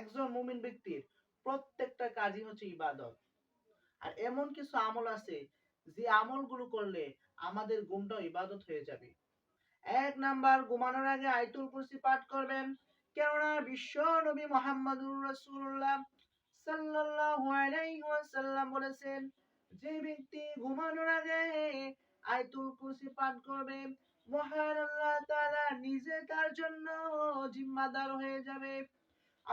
একজন মুমিন ব্যক্তির প্রত্যেকটা কাজই হচ্ছে ইবাদত। আর এমন কিছু আমল আছে, যে আমলগুলো করলে আমাদের ঘুমটাও ইবাদত হয়ে যাবে। এক নাম্বার, ঘুমানোর আগে আয়তুল কুরসি পাঠ করবেন। কেননা বিশ্ব নবী মোহাম্মদুর রাসূলুল্লাহ সাল্লাল্লাহু আলাইহি ওয়াসাল্লাম বলেছেন, যে ব্যক্তি ঘুমানোর আগে আয়তুল কুরসি পাঠ করবে, মহান আল্লাহ তাআলা নিজে তার জন্য জিম্মাদার হয়ে যাবে।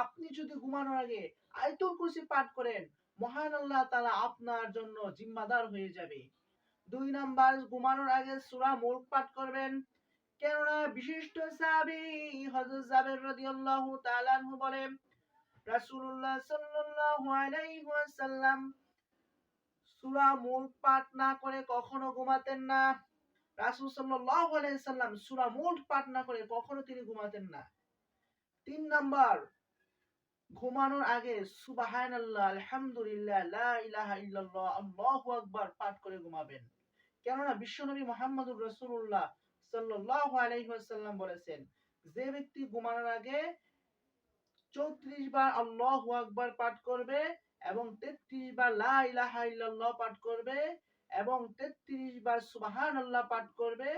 আপনি যদি ঘুমানোর আগে আয়তুল কুরসি পাঠ করেন, মহান আল্লাহ তাআলা আপনার জন্য জিম্মাদার হয়ে যাবে। দুই নাম্বার, ঘুমানোর আগে সূরা মুলক পাঠ করবেন। কেননা বিশিষ্ট সাহাবী হযরত জাবের রাদিয়াল্লাহু তাআলা রাসূলুল্লাহ সাল্লাল্লাহু আলাইহি ওয়াসাল্লাম সূরা পাঠ না করে কখনো ঘুমাতেন না। রাসূল সাল্লাল্লাহু আলাইহি সাল্লাম সূরা মুলক পাঠ না করে কখনো তিনি ঘুমাতেন না। তিন নাম্বার ঘুমানোর আগে আলহামদুলিল্লাহ ইল্লাল্লাহ, আল্লাহু আকবার পাঠ করে ঘুমাবেন। কেননা বিশ্বনবী মুহাম্মদুর রাসূলুল্লাহ বলেছেন, যে ব্যক্তি ঘুমানোর আগে চৌত্রিশ বার আল্লাহু আকবার পাঠ করবে এবং তেত্রিশ বার লা ইলাহা ইল্লাল্লাহ পাঠ করবে এবং তেত্রিশ বার সুবহানাল্লাহ পাঠ করবে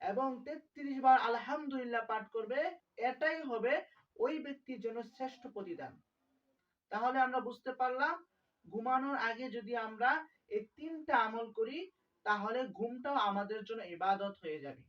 এবং তেত্রিশ বার আলহামদুলিল্লাহ পাঠ করবে, এটাই হবে ওই ব্যক্তির জন্য শ্রেষ্ঠ প্রতিদান। তাহলে আমরা বুঝতে পারলাম, ঘুমানোর আগে যদি আমরা এই তিনটা আমল করি, তাহলে ঘুমটাও আমাদের জন্য ইবাদত হয়ে যাবে।